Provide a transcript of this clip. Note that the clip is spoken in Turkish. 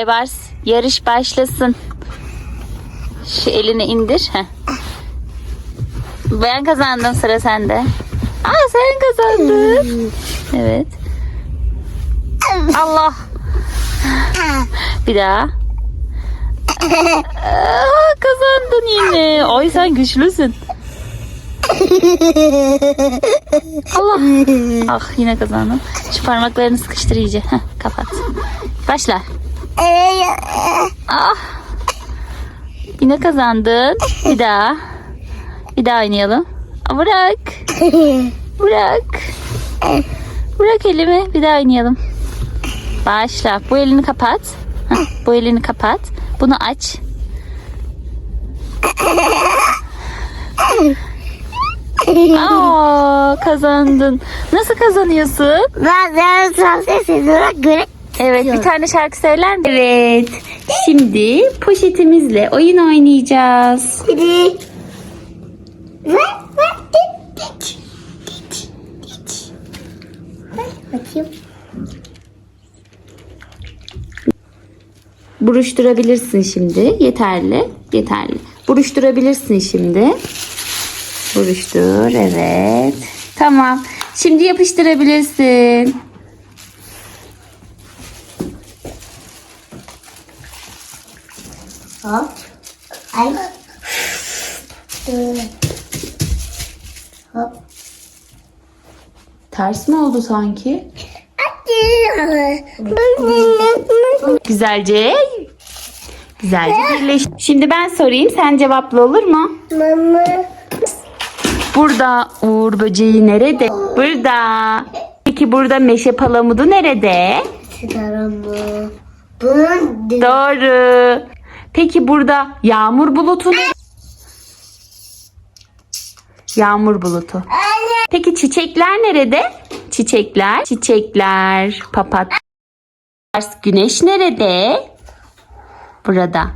Aybars yarış başlasın. Şu elini indir. Ben kazandım sıra sende. Aa sen kazandın. Evet. Allah. Bir daha. Aa, kazandın yine. Ay sen güçlüsün. Allah. Ah yine kazandın. Şu parmaklarını sıkıştır iyice. Heh, kapat. Başla. Ah. Yine kazandın. Bir daha. Bir daha oynayalım. Bırak. Bırak. Bırak elimi. Bir daha oynayalım. Başla. Bu elini kapat. Heh, bu elini kapat. Bunu aç. Aa, kazandın. Nasıl kazanıyorsun? Ben sezona göre Evet, bir tane şarkı söyler misin? Evet. Şimdi poşetimizle oyun oynayacağız. Ver Bakayım. Buruşturabilirsin şimdi. Yeterli. Yeterli. Buruşturabilirsin şimdi. Buruştur. Evet. Tamam. Şimdi yapıştırabilirsin. Hop. Ay. Dur. Hop. Ters mi oldu sanki? Güzelce. Güzelce birleş. Şimdi ben sorayım. Sen cevaplı olur mu? Mama. Burada Uğur böceği nerede? Burada. Peki burada meşe palamudu nerede? Doğru. Peki burada yağmur bulutu ne? Yağmur bulutu. Peki çiçekler nerede? Çiçekler, çiçekler, papatya. Güneş nerede? Burada.